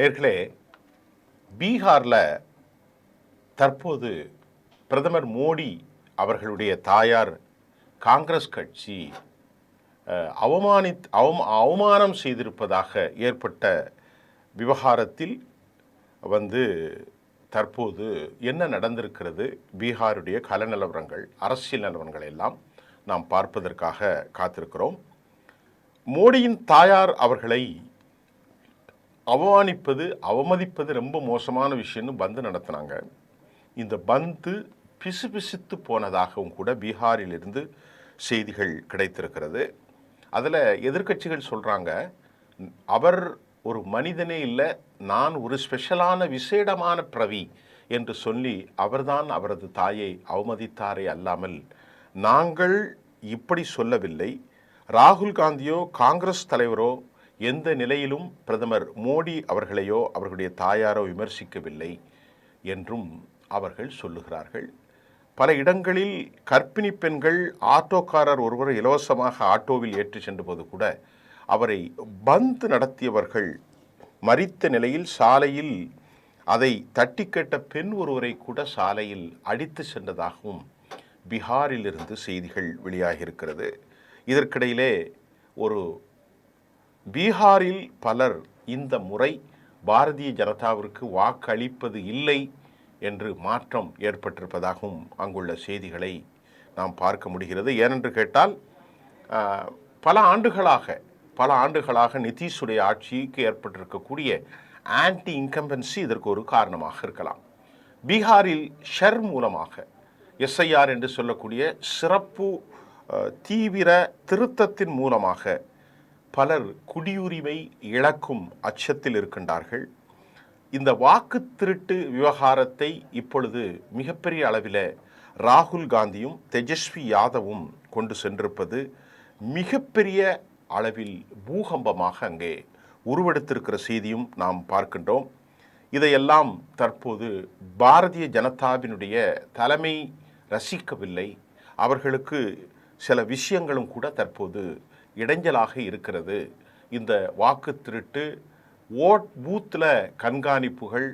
நேர்களே பீகாரில் தற்போது பிரதமர் மோடி அவர்களுடைய தாயார் காங்கிரஸ் கட்சி அவமானித் அவம அவமானம் செய்திருப்பதாக ஏற்பட்ட விவகாரத்தில் வந்து தற்போது என்ன நடந்திருக்கிறது? பீகாருடைய கல நிலவரங்கள் அரசியல் நிலவரங்கள் எல்லாம் நாம் பார்ப்பதற்காக காத்திருக்கிறோம். மோடியின் தாயார் அவர்களை அவமானிப்பது அவமதிப்பது ரொம்ப மோசமான விஷயம்னு பந்து நடத்தினாங்க. இந்த பந்து பிசுபிசுத்து போனதாகவும் கூட பீகாரிலிருந்து செய்திகள் கிடைத்திருக்கிறது. அதில் எதிர்க்கட்சிகள் சொல்கிறாங்க அவர் ஒரு மனிதனே இல்லை நான் ஒரு ஸ்பெஷலான விசேடமான பிரவி என்று சொல்லி அவர்தான் அவரது தாயை அவமதித்தாரே அல்லாமல் நாங்கள் இப்படி சொல்லவில்லை. ராகுல் காந்தியோ காங்கிரஸ் தலைவரோ எந்த நிலையிலும் பிரதமர் மோடி அவர்களையோ அவர்களுடைய தாயாரோ விமர்சிக்கவில்லை என்றும் அவர்கள் சொல்லுகிறார்கள். பல இடங்களில் கர்ப்பிணி பெண்கள் ஆட்டோக்காரர் ஒருவர் இலவசமாக ஆட்டோவில் ஏற்றி சென்றபோது கூட அவரை பந்த் நடத்தியவர்கள் மறித்த நிலையில் சாலையில் அதை தட்டி கேட்ட பெண் ஒருவரை கூட சாலையில் அடித்து சென்றதாகவும் பீகாரிலிருந்து செய்திகள் வெளியாகியிருக்கிறது. இதற்கிடையிலே ஒரு பீகாரில் பலர் இந்த முறை பாரதிய ஜனதாவிற்கு வாக்களிப்பது இல்லை என்று மாற்றம் ஏற்பட்டிருப்பதாகவும் அங்குள்ள செய்திகளை நாம் பார்க்க முடிகிறது. ஏனென்று கேட்டால் பல ஆண்டுகளாக பல ஆண்டுகளாக நிதிஷுடைய ஆட்சிக்கு ஏற்பட்டிருக்கக்கூடிய ஆன்டி இன்கம்பன்சி இதற்கு ஒரு காரணமாக இருக்கலாம். பீகாரில் ஷர் மூலமாக எஸ்ஐஆர் என்று சொல்லக்கூடிய சிறப்பு தீவிர திருத்தத்தின் மூலமாக பலர் குடியுரிமை இழக்கும் அச்சத்தில் இருக்கின்றார்கள். இந்த வாக்கு திருட்டு விவகாரத்தை இப்பொழுது மிகப்பெரிய அளவில் ராகுல் காந்தியும் தேஜஸ்வி யாதவும் கொண்டு சென்றிருப்பது மிகப்பெரிய அளவில் பூகம்பமாக அங்கே உருவெடுத்திருக்கிற செய்தியும் நாம் பார்க்கின்றோம். இதையெல்லாம் தற்போது பாரதிய ஜனதாவினுடைய தலைமை ரசிக்கவில்லை. அவர்களுக்கு சில விஷயங்களும் கூட தற்போது இடைஞ்சலாக இருக்கிறது. இந்த வாக்கு திருட்டு ஓட் பூத்தில் கண்காணிப்புகள்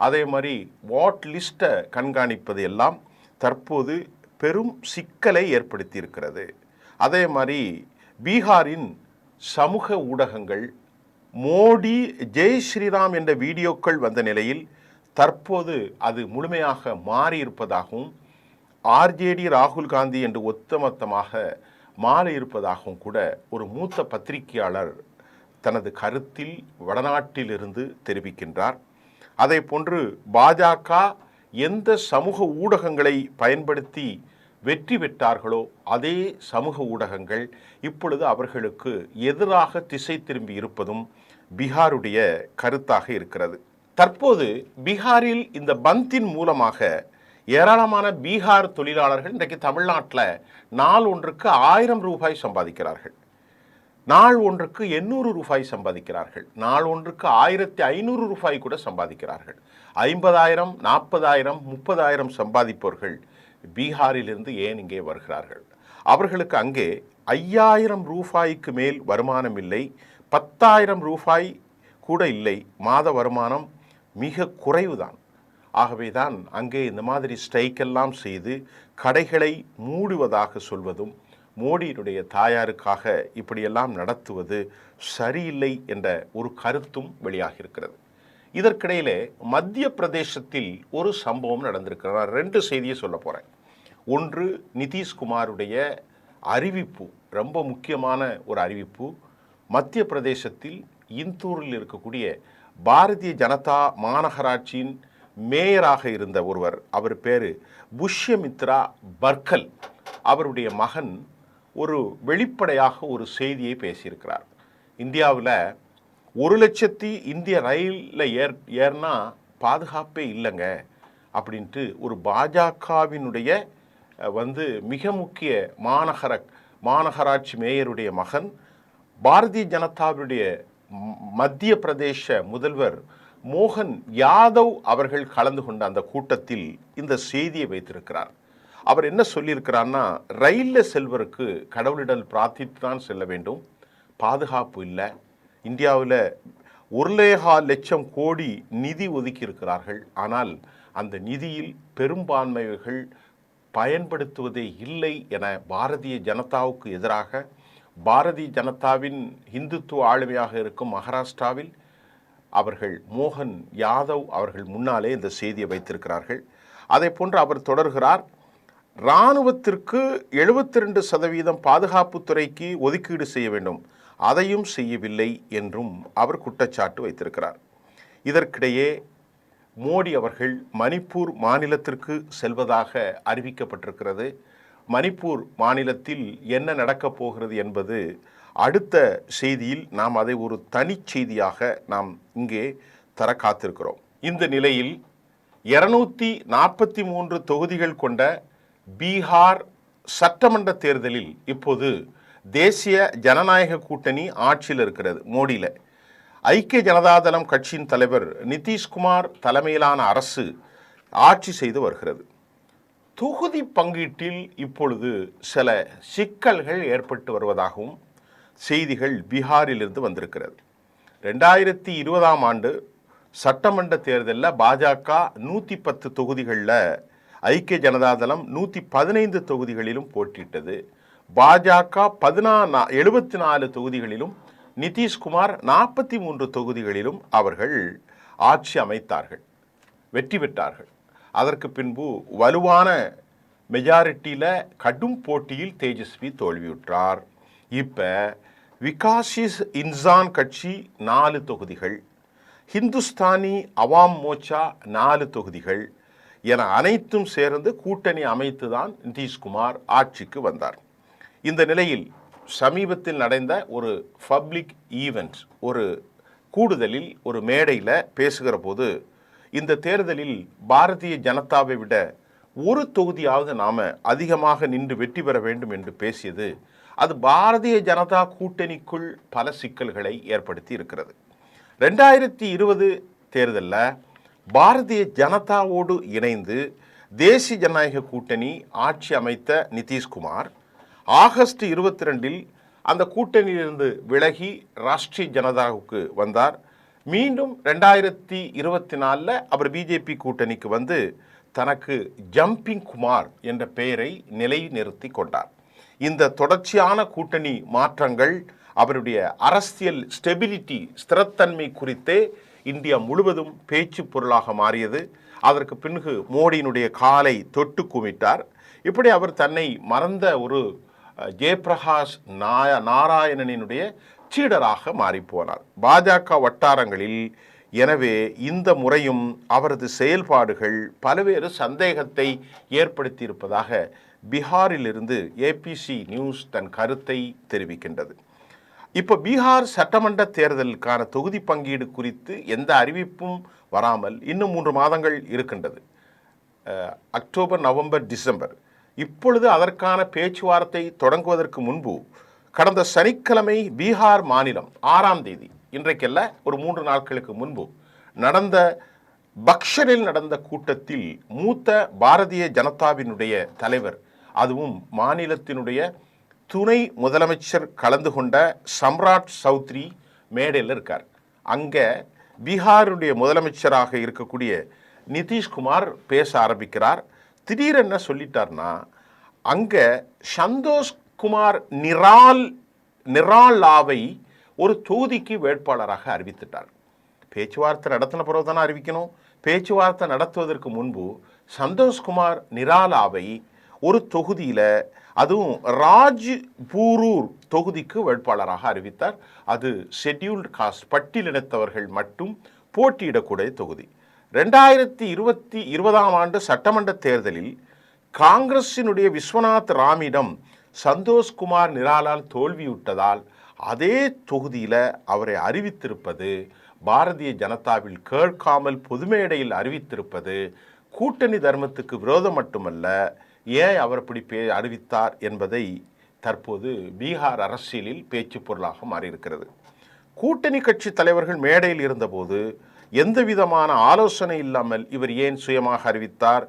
அதே மாதிரி வாட் லிஸ்ட்டை கண்காணிப்பது எல்லாம் தற்போது பெரும் சிக்கலை ஏற்படுத்தி இருக்கிறது அதே மாதிரி பீகாரின் சமூக ஊடகங்கள் மோடி ஜெய் ஸ்ரீராம் என்ற வீடியோக்கள் வந்த நிலையில் தற்போது அது முழுமையாக மாறியிருப்பதாகவும் ஆர்ஜேடி ராகுல் காந்தி என்று ஒத்தமொத்தமாக மாற இருப்பதாகவும் கூட ஒரு மூத்த பத்திரிகையாளர் தனது கருத்தில் வடநாட்டிலிருந்து தெரிவிக்கின்றார். அதே போன்று பாஜக எந்த சமூக ஊடகங்களை பயன்படுத்தி வெற்றி பெற்றார்களோ அதே சமூக ஊடகங்கள் இப்பொழுது அவர்களுக்கு எதிராக திசை திரும்பி இருப்பதும் பீகாருடைய கருத்தாக இருக்கிறது. தற்போது பீகாரில் இந்த பந்தின் மூலமாக ஏராளமான பீகார் தொழிலாளர்கள் இன்றைக்கு தமிழ்நாட்டில் நாள் ஒன்றுக்கு ஆயிரம் ரூபாய் சம்பாதிக்கிறார்கள். நாள் ஒன்றுக்கு எண்ணூறு ரூபாய் சம்பாதிக்கிறார்கள். நாள் ஒன்றுக்கு ஆயிரத்தி ஐநூறு ரூபாய் கூட சம்பாதிக்கிறார்கள். ஐம்பதாயிரம் நாற்பதாயிரம் முப்பதாயிரம் சம்பாதிப்பவர்கள் பீகாரிலிருந்து ஏன் இங்கே வருகிறார்கள்? அவர்களுக்கு அங்கே ஐயாயிரம் ரூபாய்க்கு மேல் வருமானம் இல்லை பத்தாயிரம் ரூபாய் கூட இல்லை. மாத வருமானம் மிக குறைவுதான். ஆகவே தான் அங்கே இந்த மாதிரி ஸ்ட்ரைக் எல்லாம் செய்து கடைகளை மூடுவதாக சொல்வதும் மோடியினுடைய தாயாருக்காக இப்படியெல்லாம் நடத்துவது சரியில்லை என்ற ஒரு கருத்தும் வெளியாகியிருக்கிறது. இதற்கிடையிலே மத்திய பிரதேசத்தில் ஒரு சம்பவம் நடந்திருக்கிறது. நான் ரெண்டு செய்தியை சொல்ல போகிறேன் ஒன்று நிதிஷ்குமாருடைய அறிவிப்பு ரொம்ப முக்கியமான ஒரு அறிவிப்பு. மத்திய பிரதேசத்தில் இந்தூரில் இருக்கக்கூடிய பாரதிய ஜனதா மாநகராட்சியின் மேயராக இருந்த ஒருவர் அவர் பேர் புஷ்யமித்ரா பர்கல். அவருடைய மகன் ஒரு வெளிப்படையாக ஒரு செய்தியை பேசியிருக்கிறார். இந்தியாவில் ஒரு லட்சத்தி இந்திய ரயிலில் ஏர் ஏறினா பாதுகாப்பே இல்லைங்க அப்படின்ட்டு ஒரு பாஜகவினுடைய வந்து மிக முக்கிய மாநகர மாநகராட்சி மேயருடைய மகன் பாரதிய ஜனதாவுடைய மத்திய பிரதேச முதல்வர் மோகன் யாதவ் அவர்கள் கலந்து கொண்ட அந்த கூட்டத்தில் இந்த செய்தியை வைத்திருக்கிறார். அவர் என்ன சொல்லியிருக்கிறார்னா ரயிலில் செல்வருக்கு கடவுளிடம் பிரார்த்தித்து தான் செல்ல வேண்டும். பாதுகாப்பு இல்லை. இந்தியாவில் ஒருலேகால் லட்சம் கோடி நிதி ஒதுக்கி இருக்கிறார்கள் ஆனால் அந்த நிதியில் பெரும்பான்மைகள் பயன்படுத்துவதே இல்லை என பாரதிய ஜனதாவுக்கு எதிராக பாரதிய ஜனதாவின் இந்துத்துவ ஆளுமையாக இருக்கும் மகாராஷ்டிராவில் அவர்கள் மோகன் யாதவ் அவர்கள் முன்னாலே இந்த செய்தியை வைத்திருக்கிறார்கள். அதை போன்று அவர் தொடர்கிறார் இராணுவத்திற்கு எழுபத்தி ரெண்டு சதவீதம் பாதுகாப்புத்துறைக்கு ஒதுக்கீடு செய்ய வேண்டும். அதையும் செய்யவில்லை என்றும் அவர் குற்றச்சாட்டு வைத்திருக்கிறார். இதற்கிடையே மோடி அவர்கள் மணிப்பூர் மாநிலத்திற்கு செல்வதாக அறிவிக்கப்பட்டிருக்கிறது. மணிப்பூர் மாநிலத்தில் என்ன நடக்கப் போகிறது என்பது அடுத்த செய்தியில் நாம் அதை ஒரு தனிச் செய்தியாக நாம் இங்கே தர காத்திருக்கிறோம். இந்த நிலையில் இருநூத்தி நாற்பத்தி மூன்று தொகுதிகள் கொண்ட பீகார் சட்டமன்ற தேர்தலில் இப்போது தேசிய ஜனநாயக கூட்டணி ஆட்சியில் இருக்கிறது மோடியில். ஐக்கிய ஜனதாதளம் கட்சியின் தலைவர் நிதிஷ்குமார் தலைமையிலான அரசு ஆட்சி செய்து வருகிறது. தொகுதி பங்கீட்டில் இப்பொழுது சில சிக்கல்கள் ஏற்பட்டு வருவதாகவும் செய்திகள் பீகாரிலிருந்து வந்திருக்கிறது. ரெண்டாயிரத்தி இருபதாம் ஆண்டு சட்டமன்ற தேர்தலில் பாஜக நூற்றி பத்து தொகுதிகளில் ஐக்கிய ஜனதாதளம் நூற்றி பதினைந்து தொகுதிகளிலும் போட்டியிட்டது. பாஜக பதினா எழுபத்தி நாலு தொகுதிகளிலும் நிதிஷ்குமார் நாற்பத்தி மூன்று தொகுதிகளிலும் அவர்கள் ஆட்சி அமைத்தார்கள். வெற்றி பெற்றார்கள். அதற்கு பின்பு வலுவான மெஜாரிட்டியில் கடும் போட்டியில் தேஜஸ்வி தோல்வியுற்றார். இப்போ விகாசிஸ் இன்சான் கட்சி நாலு தொகுதிகள் ஹிந்துஸ்தானி அவாம் மோர்ச்சா நாலு தொகுதிகள் என அனைத்தும் சேர்ந்து கூட்டணி அமைத்து தான் நிதிஷ்குமார் ஆட்சிக்கு வந்தார். இந்த நிலையில் சமீபத்தில் நடந்த ஒரு பப்ளிக் ஈவெண்ட் ஒரு கூடுதலில் ஒரு மேடையில் பேசுகிற போது இந்த தேர்தலில் பாரதிய ஜனதாவை விட ஒரு தொகுதியாவது நாம் அதிகமாக நின்று வெற்றி பெற வேண்டும் என்று பேசியது அது பாரதிய ஜனதா கூட்டணிக்குள் பல சிக்கல்களை ஏற்படுத்தி இருக்கிறது. ரெண்டாயிரத்தி இருபது தேர்தலில் பாரதிய ஜனதாவோடு இணைந்து தேசிய ஜனநாயக கூட்டணி ஆட்சி அமைத்த நிதிஷ்குமார் ஆகஸ்ட் இருபத்தி ரெண்டில் அந்த கூட்டணியிலிருந்து விலகி ராஷ்ட்ரிய ஜனதாவுக்கு வந்தார். மீண்டும் ரெண்டாயிரத்தி இருபத்தி நாலில் அவர் பிஜேபி கூட்டணிக்கு வந்து தனக்கு ஜம்பிங் குமார் என்ற பெயரை நிலைநிறுத்தி கொண்டார். இந்த தொடர்ச்சியான கூட்டணி மாற்றங்கள் அவருடைய அரசியல் ஸ்டெபிலிட்டி ஸ்திரத்தன்மை குறித்தே இந்தியா முழுவதும் பேச்சு பொருளாக மாறியது. அதற்கு பின்பு மோடியினுடைய காலை தொட்டு குமிட்டார். இப்படி அவர் தன்னை மறந்த ஒரு ஜெயபிரகாஷ் ஜெயப்பிரகாஷ் நாய நாராயணனினுடைய சீடராக மாறிப்போனார். பாஜக வட்டாரங்களில் எனவே இந்த முறையும் அவரது செயல்பாடுகள் பல்வேறு சந்தேகத்தை ஏற்படுத்தியிருப்பதாக பீகாரிலிருந்து ஏபிசி நியூஸ் தன் கருத்தை தெரிவிக்கின்றது. இப்போ பீகார் சட்டமன்ற தேர்தலுக்கான தொகுதி பங்கீடு குறித்து எந்த அறிவிப்பும் வராமல் இன்னும் மூன்று மாதங்கள் இருக்கின்றது. October November December. இப்பொழுது அதற்கான பேச்சுவார்த்தை தொடங்குவதற்கு முன்பு கடந்த சனிக்கிழமை பீகார் மாநிலம் ஆறாம் தேதி இன்றைக்கல்ல ஒரு மூன்று நாட்களுக்கு முன்பு நடந்த பக்ஷரில் நடந்த கூட்டத்தில் மூத்த பாரதிய ஜனதாவினுடைய தலைவர் அதுவும் மாநிலத்தினுடைய துணை முதலமைச்சர் கலந்து கொண்ட சம்ராட் சௌத்ரி மேடையில் இருக்கார். அங்கே பீகாருடைய முதலமைச்சராக இருக்கக்கூடிய நிதிஷ்குமார் பேச ஆரம்பிக்கிறார். திடீரென்ன சொல்லிட்டார்னா அங்கே சந்தோஷ் குமார் நிரால் நிராலாவை ஒரு தொகுதிக்கு வேட்பாளராக அறிவித்துட்டார். பேச்சுவார்த்தை நடத்தின பிறகு தானே அறிவிக்கணும். பேச்சுவார்த்தை நடத்துவதற்கு முன்பு சந்தோஷ்குமார் நிராலாவை ஒரு தொகுதியில் அதுவும் ராஜ்பூரூர் தொகுதிக்கு வேட்பாளராக அறிவித்தார். அது ஷெட்யூல்டு காஸ்ட் பட்டியலினத்தவர்கள் மட்டும் போட்டியிடக்கூடிய தொகுதி. ரெண்டாயிரத்தி இருபத்தி இருபதாம் ஆண்டு சட்டமன்ற தேர்தலில் காங்கிரஸினுடைய விஸ்வநாத் ராமிடம் சந்தோஷ்குமார் நிராலால் தோல்வியுட்டதால் அதே தொகுதியில் அவரை அறிவித்திருப்பது பாரதிய ஜனதாவில் கேட்காமல் பொதுமேடையில் அறிவித்திருப்பது கூட்டணி தர்மத்துக்கு விரோதம் மட்டுமல்ல ஏன் அவர் இப்படி பே அறிவித்தார் என்பதை தற்போது பீகார் அரசியலில் பேச்சு பொருளாக மாறியிருக்கிறது. கூட்டணி கட்சி தலைவர்கள் மேடையில் இருந்தபோது எந்த விதமான ஆலோசனை இல்லாமல் இவர் ஏன் சுயமாக அறிவித்தார்?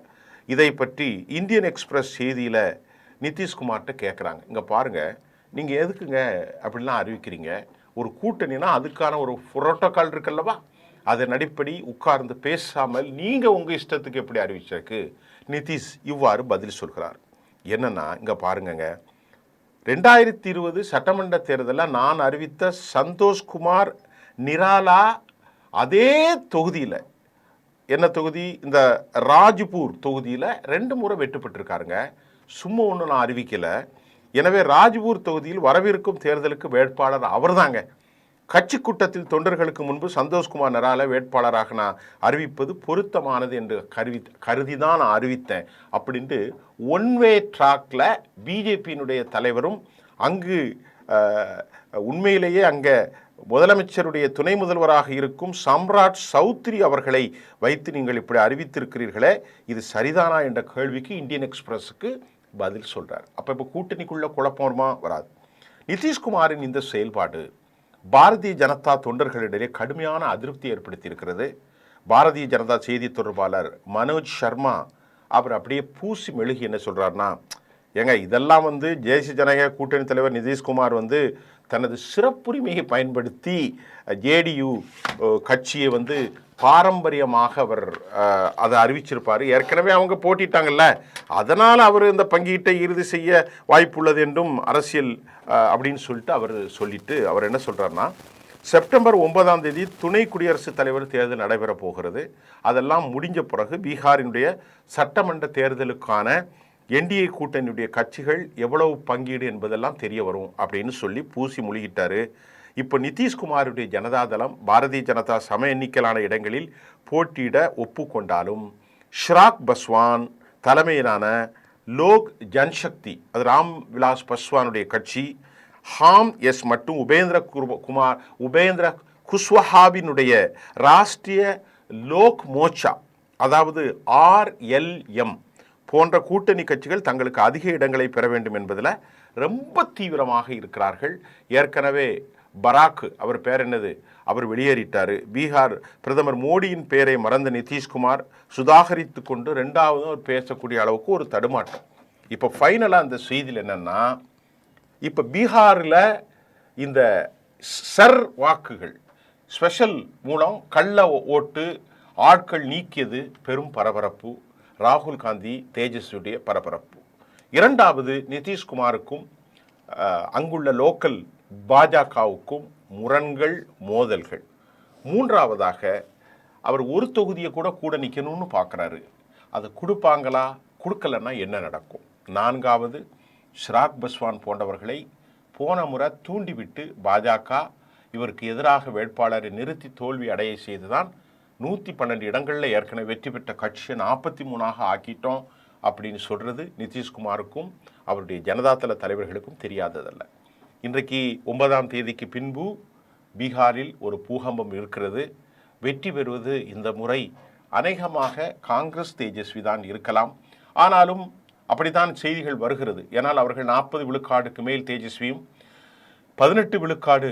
இதை பற்றி இந்தியன் எக்ஸ்பிரஸ் செய்தியில் நிதிஷ்குமார்கிட்ட கேட்குறாங்க இங்கே பாருங்கள் நீங்கள் எதுக்குங்க அப்படிலாம் அறிவிக்கிறீங்க? ஒரு கூட்டணினா அதுக்கான ஒரு புரோட்டோக்கால் இருக்குல்லவா? அதன் அடிப்படி உட்கார்ந்து பேசாமல் நீங்கள் உங்கள் இஷ்டத்துக்கு எப்படி அறிவிச்சிருக்கு? நிதிஷ் இவ்வாறு பதில் சொல்கிறார். என்னன்னா இங்கே பாருங்கங்க. ரெண்டாயிரத்தி இருபது சட்டமன்ற தேர்தலில் நான் அறிவித்த சந்தோஷ்குமார் நிராலா அதே தொகுதியில் என்ன தொகுதி? இந்த ராஜ்பூர் தொகுதியில் ரெண்டு முறை வெற்றி சும்மா ஒன்று நான் அறிவிக்கலை. எனவே ராஜ்பூர் தொகுதியில் வரவிருக்கும் தேர்தலுக்கு வேட்பாளர் அவர் தாங்க கட்சி கூட்டத்தில் தொண்டர்களுக்கு முன்பு சந்தோஷ்குமார் நரால வேட்பாளராக நான் அறிவிப்பது பொருத்தமானது என்று கருவி கருதி தான் நான் அறிவித்தேன். அப்படின்ட்டு ஒன் வே ட்ராக்ல பிஜேபியினுடைய தலைவரும் அங்கு உண்மையிலேயே அங்கே முதலமைச்சருடைய துணை முதல்வராக இருக்கும் சம்ராட் சௌத்ரி அவர்களை வைத்து நீங்கள் இப்படி அறிவித்திருக்கிறீர்களே இது சரிதானா என்ற கேள்விக்கு இந்தியன் எக்ஸ்பிரஸுக்கு பதில் சொல்கிறார் அப்போ இப்போ கூட்டணிக்குள்ளே குழப்பமா வராது. நிதிஷ்குமாரின் இந்த செயல்பாடு பாரதிய ஜனதா தொண்டர்களிடையே கடுமையான அதிருப்தி ஏற்படுத்தி இருக்கிறது பாரதிய ஜனதா செய்தி தொடர்பாளர் மனோஜ் சர்மா அவர் அப்படியே பூசி மெழுகி என்ன சொல்றாருன்னா ஏங்க இதெல்லாம் வந்து தேசிய ஜனநாயக கூட்டணி தலைவர் நிதிஷ்குமார் வந்து தனது சிறப்புரிமையை பயன்படுத்தி ஜேடியு கட்சியை வந்து பாரம்பரியமாக அவர் அதை அறிவிச்சிருப்பார். ஏற்கனவே அவங்க போட்டிட்டாங்கல்ல. அதனால் அவர் இந்த பங்கீட்டை இறுதி செய்ய வாய்ப்புள்ளது என்றும் அரசியல் அப்படின்னு சொல்லிட்டு அவர் சொல்லிட்டு அவர் என்ன சொல்கிறாருன்னா செப்டம்பர் ஒன்பதாம் தேதி துணை குடியரசுத் தலைவர் தேர்தல் நடைபெற போகிறது. அதெல்லாம் முடிஞ்ச பிறகு பீகாரினுடைய சட்டமன்ற தேர்தலுக்கான என்டிஏ கூட்டணியுடைய கட்சிகள் எவ்வளவு பங்கீடு என்பதெல்லாம் தெரிய வரும் அப்படின்னு சொல்லி பூசி மொழிகிட்டார். இப்போ நிதிஷ்குமாருடைய ஜனதாதளம் பாரதிய ஜனதா சம எண்ணிக்கையிலான இடங்களில் போட்டியிட ஒப்புக்கொண்டாலும் ஷ்ராக் பஸ்வான் தலைமையிலான லோக் ஜன்சக்தி அது ராம் விலாஸ் பஸ்வானுடைய கட்சி ஹாம் எஸ் மற்றும் உபேந்திர குரு- குமார் உபேந்திர குஷ்வஹாவினுடைய ராஷ்டிரிய லோக் மோர்ச்சா அதாவது ஆர்எல்எம் போன்ற கூட்டணி கட்சிகள் தங்களுக்கு அதிக இடங்களை பெற வேண்டும் என்பதில் ரொம்ப தீவிரமாக இருக்கிறார்கள். ஏற்கனவே பராக் அவர் பேர் என்னது? அவர் வெளியேறிட்டார். பீகார் பிரதமர் மோடியின் பெயரை மறந்த நிதிஷ்குமார் சுதாகரித்து கொண்டு ரெண்டாவது அவர் பேசக்கூடிய அளவுக்கு ஒரு தடுமாட்டம் இப்போ ஃபைனலாக அந்த செய்தியில் என்னன்னா இப்போ பீகாரில் இந்த சர் வாக்குகள் ஸ்பெஷல் மூலம் கள்ள ஓட்டு ஆட்கள் நீக்கியது பெரும் பரபரப்பு. ராகுல் காந்தி தேஜஸ்வியுடைய பரபரப்பு. இரண்டாவது நிதிஷ்குமாருக்கும் அங்குள்ள லோக்கல் பாஜகவுக்கும் முரண்கள் மோதல்கள். மூன்றாவதாக அவர் ஒரு தொகுதியை கூட கூட நிற்கணும்னு பார்க்குறாரு அதை கொடுப்பாங்களா கொடுக்கலன்னா என்ன நடக்கும்? நான்காவது ஷ்ராக் பஸ்வான் போன்றவர்களை போன முறை தூண்டிவிட்டு பாஜக இவருக்கு எதிராக வேட்பாளரை நிறுத்தி தோல்வி அடைய செய்துதான் நூற்றி பன்னெண்டு இடங்களில் ஏற்கனவே வெற்றி பெற்ற கட்சியை நாற்பத்தி மூணாக ஆக்கிட்டோம் அப்படின்னு சொல்கிறது நிதிஷ்குமாருக்கும் அவருடைய ஜனதாதள தலைவர்களுக்கும் தெரியாததல்ல. இன்றைக்கு ஒன்பதாம் தேதிக்கு பின்பு பீகாரில் ஒரு பூகம்பம் இருக்கிறது. வெற்றி பெறுவது இந்த முறை அநேகமாக காங்கிரஸ் தேஜஸ்வி தான் இருக்கலாம். ஆனாலும் அப்படித்தான் செய்திகள் வருகிறது. ஏனால் அவர்கள் நாற்பது விழுக்காடுக்கு மேல் தேஜஸ்வியும் பதினெட்டு விழுக்காடு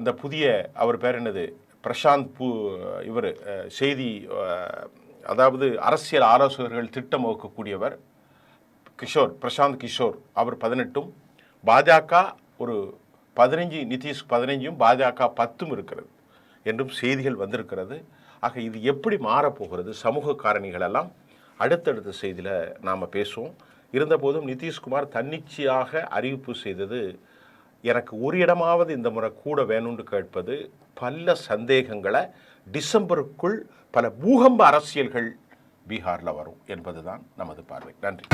இந்த புதிய அவர் பேர் என்னது? பிரசாந்த் பூ இவர் செய்தி அதாவது அரசியல் ஆலோசகர்கள் திட்டம் வகுக்கக்கூடியவர் கிஷோர் பிரசாந்த் கிஷோர். அவர் பதினெட்டும். பாஜக ஒரு பதினஞ்சு நிதிஷ் பதினஞ்சும் பாஜக பத்தும் இருக்கிறது என்றும் செய்திகள் வந்திருக்கிறது. ஆக இது எப்படி மாறப்போகிறது? சமூக காரணிகள் எல்லாம் அடுத்தடுத்த செய்தியில் நாம் பேசுவோம். இருந்தபோதும் நிதிஷ்குமார் தன்னிச்சையாக அறிவிப்பு செய்தது எனக்கு ஒரு இடமாவது இந்த முறை கூட வேணும்னு கேட்பது பல சந்தேகங்களை டிசம்பருக்குள் பல பூகம்ப அரசியல்கள் பீகாரில் வரும் என்பதுதான் நமது பார்வை. நன்றி.